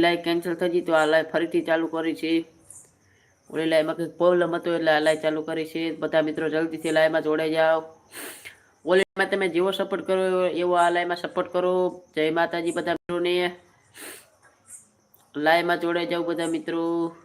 ઓલી લાઈ કેન્સલ થઈ તો આ લાઈ ફરીથી ચાલુ કરી છે. ઓલી લાઈમાં કંઈક પ્રોબ્લેમ હતો એટલે આ લાઈ ચાલુ કરી છે. બધા મિત્રો જલ્દીથી લાઈમાં જોડાઈ જાઓ. ઓલીમાં તમે જેવો સપોર્ટ કરો એવો આ લાઈમાં સપોર્ટ કરો. જય માતાજી બધા મિત્રોને. લાઈમાં જોડાઈ જાઓ બધા મિત્રો.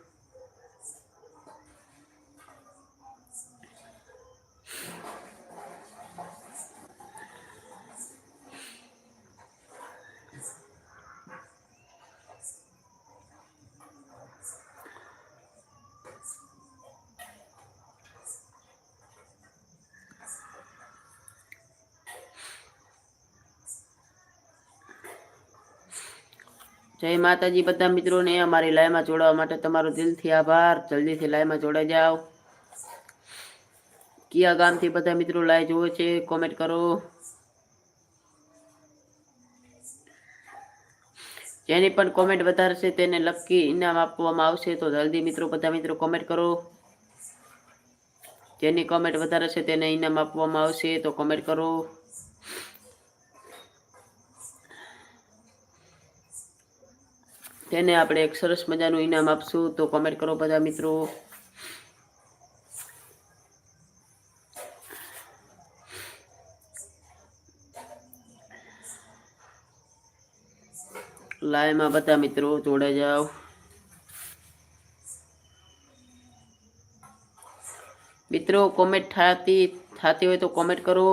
જય માતાજી બધા મિત્રોને અમારી લાઈમાં જોડાવા માટે તમારો દિલથી આભાર. જલ્દીથી લાઈમાં જોડાઈ જાઓ. કયા ગામથી બધા મિત્રો લાઈ જોવે છે કોમેન્ટ કરો. જેની પણ કોમેન્ટ વધારે છે તેને લકી ઇનામ આપવામાં આવશે, તો જલ્દી મિત્રો બધા મિત્રો કોમેન્ટ કરો. જેની કોમેન્ટ વધારે છે તેને ઇનામ આપવામાં આવશે, તો કોમેન્ટ કરો. તેને આપણે એક સરસ મજાનું ઇનામ આપશું, તો કોમેન્ટ કરો બધા મિત્રો. લાઈવમાં બધા મિત્રો જોડે જાઓ. મિત્રો કોમેન્ટ થતી થતી હોય તો કોમેન્ટ કરો.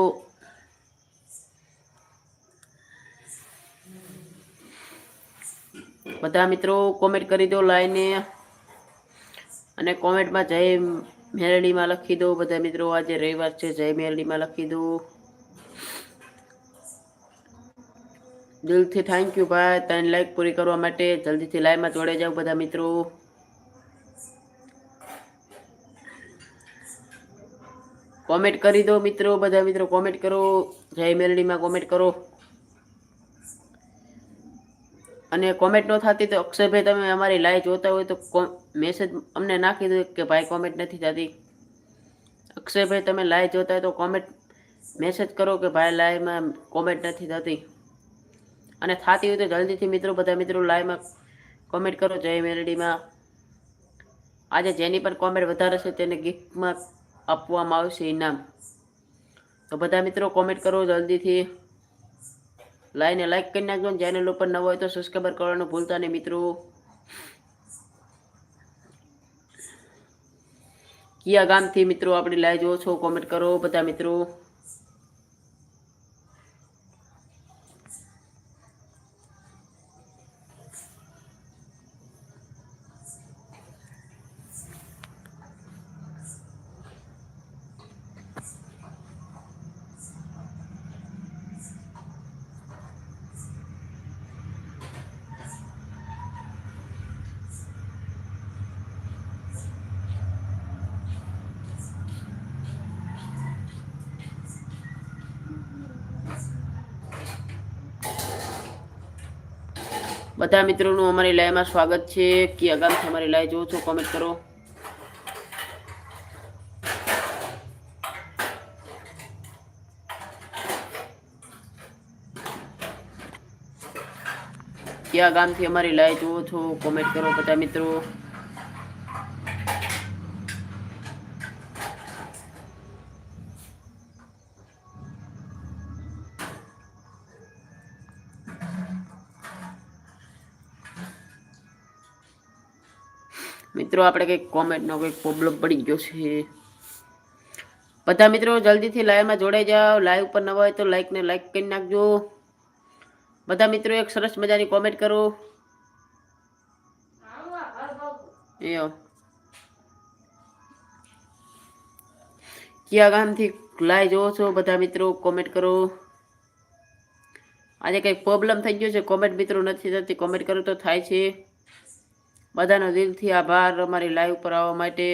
બધા મિત્રો કોમેન્ટ કરી દો લાઈને અને કોમેન્ટમાં જય મેરડીમાં લખી દો, બધા મિત્રો. આજે રવિવાર છે, જય મેરડીમાં લખી દો. દિલથી થેન્ક યુ ભાઈ. ત્રણ લાઈક પૂરી કરવા માટે જલ્દીથી લાઈવમાં જોડાઈ જાઓ બધા મિત્રો. કોમેન્ટ કરી દો મિત્રો, બધા મિત્રો. કોમેન્ટ કરો. જય મેરડીમાં કોમેન્ટ કરો. અને કોમેન્ટ ન થતી તો અક્ષયભાઈ તમે અમારી લાઈવ જોતા હોય તો મેસેજ અમને નાખી દો કે ભાઈ કોમેન્ટ નથી થતી. અક્ષયભાઈ તમે લાઈવ જોતા હોય તો કોમેન્ટ મેસેજ કરો કે ભાઈ લાઈવમાં કોમેન્ટ નથી થતી. અને થતી હોય તો જલ્દીથી મિત્રો, બધા મિત્રો લાઈવમાં કોમેન્ટ કરો, જય મેલડીમાં આજે જેની પણ કોમેન્ટ વધારે છે તેને ગિફ્ટમાં આપવામાં આવશે ઇનામ. તો બધા મિત્રો કોમેન્ટ કરો જલ્દીથી. લાઈને લાઈક કરી નાખજો ચેનલ ઉપર નવો હોય તો સબસ્ક્રાઈબર કરવાનું ભૂલતા નહીં મિત્રો. કયા ગામથી મિત્રો આપણી લાઈવ જોવો છો કોમેન્ટ કરો બધા મિત્રો. બધા મિત્રોનું અમારી લાઈવમાં સ્વાગત છે. કે અગાઉથી અમારી લાઈવ જોવો છો કોમેન્ટ કરો. કયા ગામથી અમારી લાઈવ જોવો છો કોમેન્ટ કરો બધા મિત્રો. મિત્રો, આપણે કંઈક કોમેન્ટનો કંઈક પ્રોબ્લેમ પડી ગયો છે. બધા મિત્રો, જલ્દીથી લાઈવમાં જોડાઈ જાઓ. લાઈવ ઉપર નવા હોય તો લાઈકને લાઈક કરી નાખજો. બધા મિત્રો, એક સરસ મજાની કોમેન્ટ કરો. એયો. કયા ગામથી લાઈવ જોવો છો? બધા મિત્રો કોમેન્ટ કરો. આજે કંઈક પ્રોબ્લેમ થઈ ગયો છે. કોમેન્ટ મિત્રો નથી થતી કોમેન્ટ કરો તો થાય છે. બધાનો દિલથી આભાર અમારી લાઈવ પર આવવા માટે.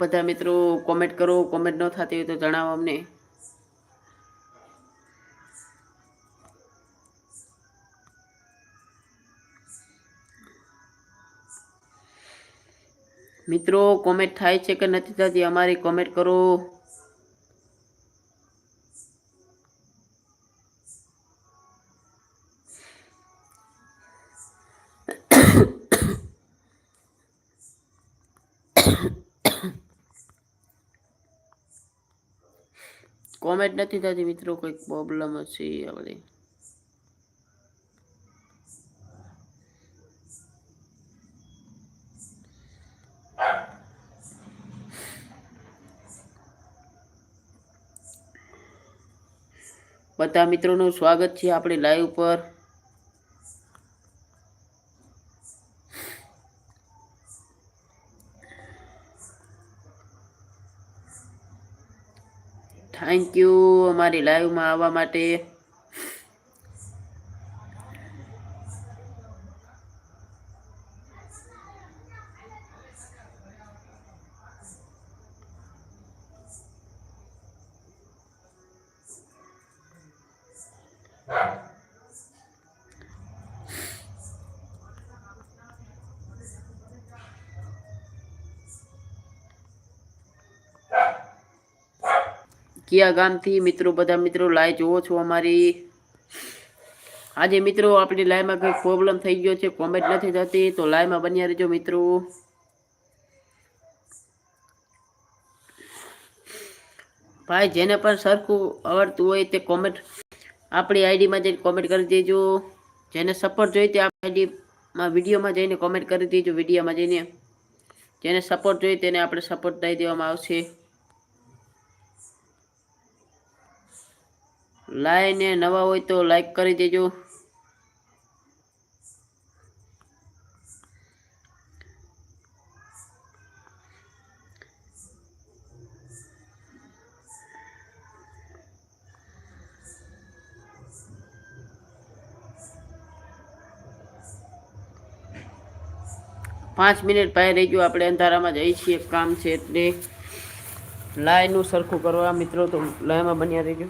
બધા મિત્રો કોમેન્ટ કરો કોમેન્ટ ન થતી હોય તો જણાવો અમને. મિત્રો કોમેન્ટ થાય છે કે નથી થતી, અમારી કોમેન્ટ કરો. કોમેન્ટ નથી થતી મિત્રો કોઈ પ્રોબ્લેમ હશે આ બધી. મિત્રોનું સ્વાગત છે આપણી લાઈવ પર થેન્ક યુ અમારી લાઈવમાં આવવા માટે કયા ગામથી મિત્રો, બધા મિત્રો લાઈવ જોવો છો અમારી. આજે મિત્રો આપણી લાઈમાં કંઈક પ્રોબ્લેમ થઈ ગયો છે કોમેન્ટ નથી થતી, તો લાઈવમાં બન્યા રહેજો મિત્રો. ભાઈ, જેને પણ સરખું આવડતું હોય તે કોમેન્ટ આપણી આઈડીમાં જઈને કોમેન્ટ કરી દેજો. જેને સપોર્ટ જોઈએ તે આપણી આઈડીમાં વિડીયોમાં જઈને કોમેન્ટ કરી દેજો, વિડીયોમાં જઈને. જેને સપોર્ટ જોઈએ તેને આપણે સપોર્ટ દઈ દેવામાં આવશે. લાઈને નવા હોય તો લાઈક કરી દેજો. પાંચ મિનિટ પાસે રહી ગયો આપણે અંધારામાં જઈએ છીએ, કામ છે એટલે. લાયનું સરખું કરવા, મિત્રો, તો લાયમાં બન્યા રહીજો.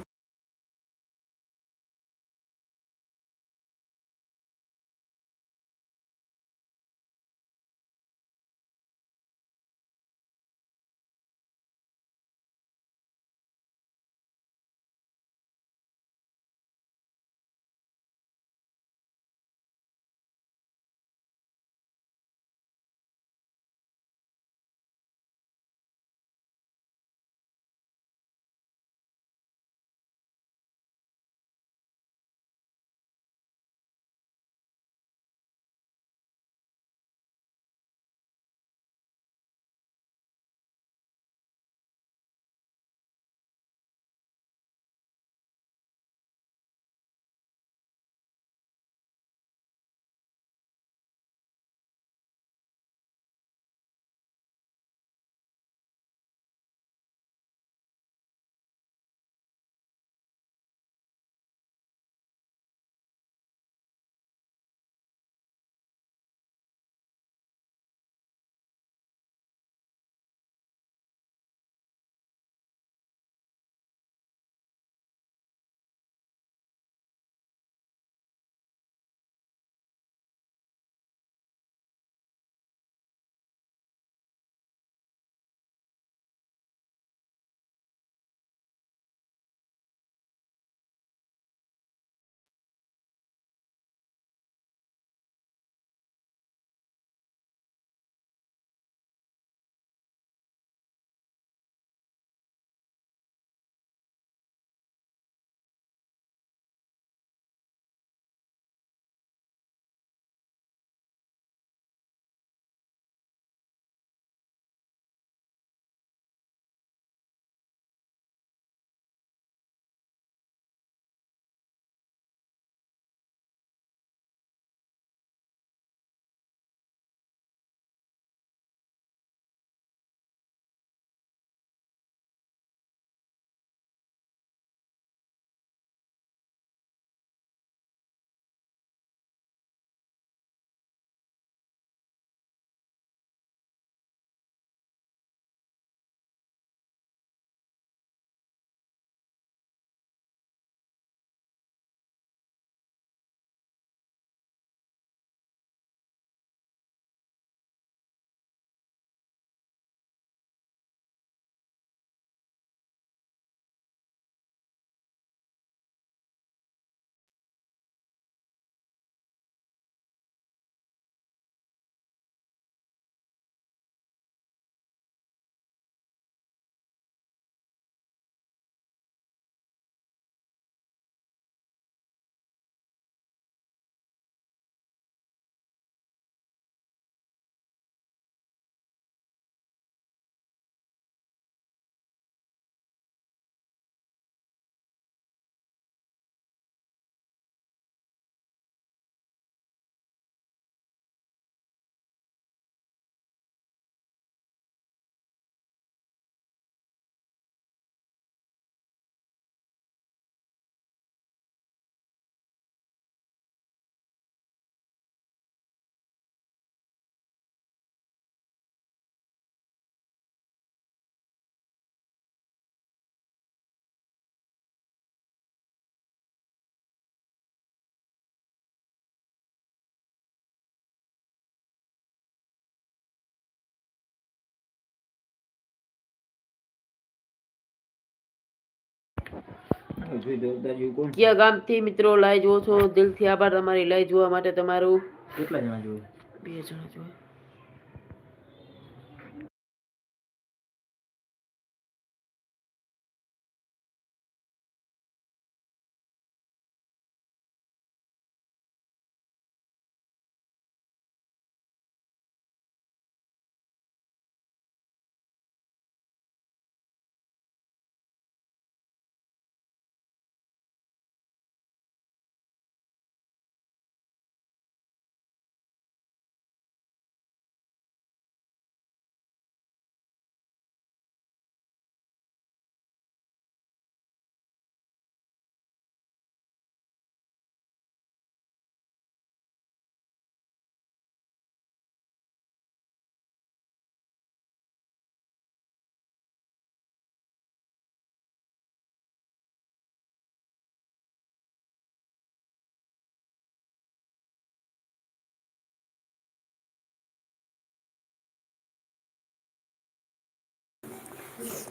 કયા ગામથી મિત્રો લાઈવ જુઓ છો દિલથી આભાર તમારી લાઈવ જોવા માટે તમારું. કેટલા જણા જોવે બે જણા જો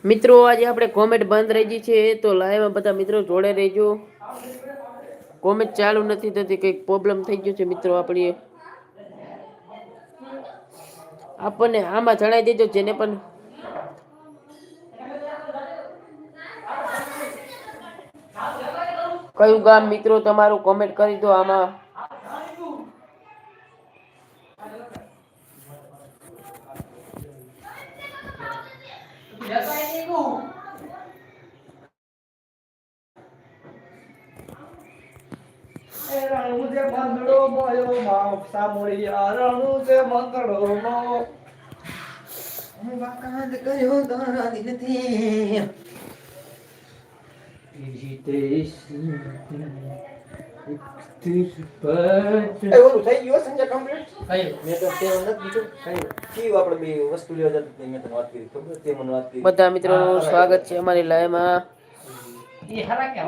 મિત્રો, આજે આપણે કોમેન્ટ બંધ રહી છે, તો લાઈવમાં બધા મિત્રો જોડે રહેજો. કોમેન્ટ ચાલુ નથી થતી, કંઈક પ્રોબ્લેમ થઈ ગયો છે મિત્રો આપણી આપણને આમાં જણાવી દેજો, જેને પણ કયું ગામ મિત્રો તમારું કોમેન્ટ કરી દો આમાં. મોયો માવ સામોળિયા છે તારા દિલથી. થઈ ગયું સંજય કમ્પ્લીટ મેં તો તે નથી કીધું. કયું આપણે બે વસ્તુ લેવા જતા તે મેં તને વાત કરી ખબર? તે મને વાત કરી. બધા મિત્રોનું સ્વાગત છે અમારી લાઈવમાં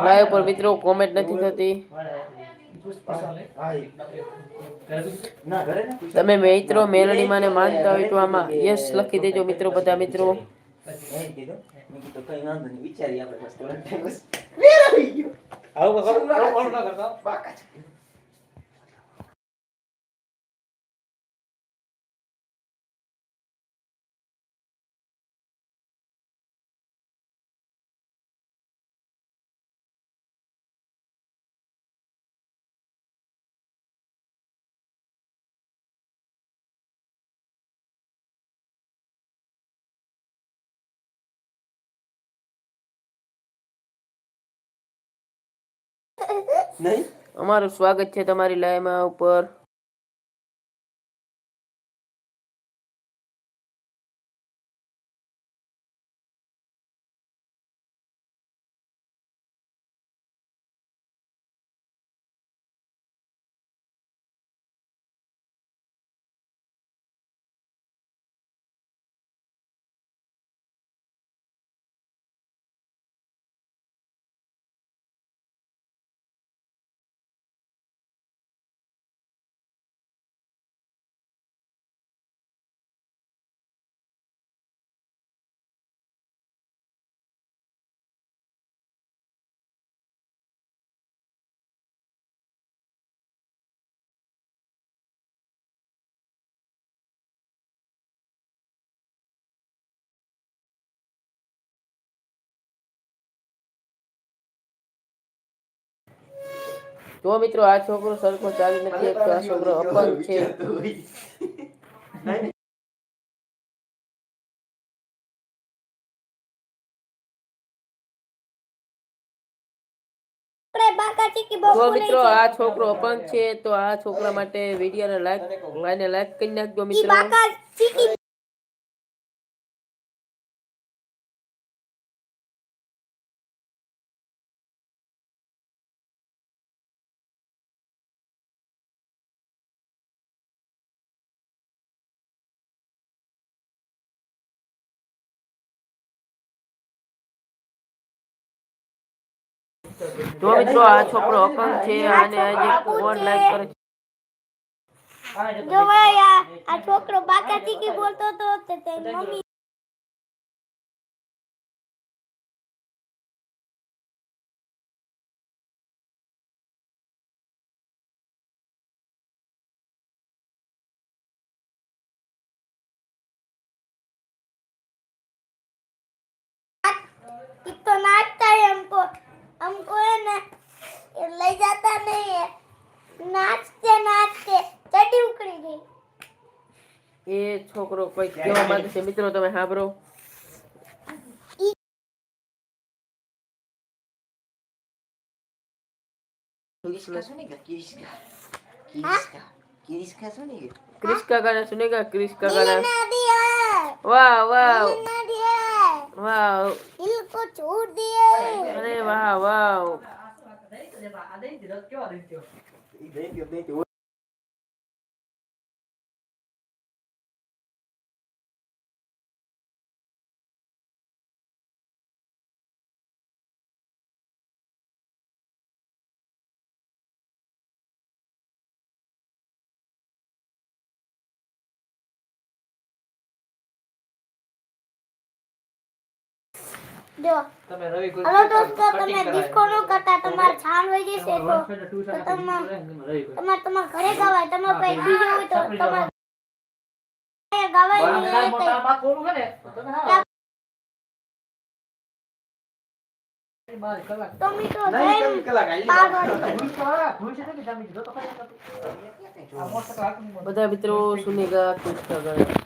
લાઈવ પર મિત્રો કોમેન્ટ નથી થતી. ના ને તમે મિત્રો મેલડીમાં ને માનતા હોય તો આમાં યસ લખી દેજો મિત્રો બધા મિત્રો. મેં કીધું મેં કીધું કઈ વાંધો નહીં વિચારીએ આપણે નહીં? અમારું સ્વાગત છે તમારી લાઈમાં ઉપર. જો મિત્રો આ છોકરો સરખો ચાલી નથી આ છોકરો અપંગ છે. જો મિત્રો આ છોકરો અપંગ છે તો આ છોકરા માટે વિડીયોને લાઈક લાઈને લાઈક કરી નાખજો મિત્રો. તો મિત્રો આ છોકરો અકંગ છે અને આજે કોણ લાઈક કરે છે. જો ભાઈ, આ છોકરો બાકાથી કે બોલતો તો તે મમ્મી कितना टाइम को हमको हमको है ना ये ले जाता नहीं है नाचते नाचते चड्डी उखड़ी गई એ છોકરો કોઈ કહેવા માંગે છે મિત્રો તમે સાંભળો કિરિસ્કા સુનેગા કિરિસ્કા કિરિસ્કા કિરિસ્કા સુનેગા ક્રિસ્કા ગાના સુનેગા ક્રિસ્કા दिल ગાના ना दिया વાહ વાહ વાવ ઇલકો છોડ દિયે અરે વાહ વાહ દઈ દે દઈ દે કેવા દઈ દે દે જો તમે રવિ કોઈ હલો દોસ્તો તમે ડિસ્કો નો કરતા તમારે છાન હોય જશે તો તમાર તમાર તમાર ઘરે ગવાય. તમાર કોઈ બીજો હોય તો તમાર ગવાય નહીં મોટા તો પાક કોરું ને તો મિત્રો બધા મિત્રો સુનેગા ક્રિસ્કા ગાના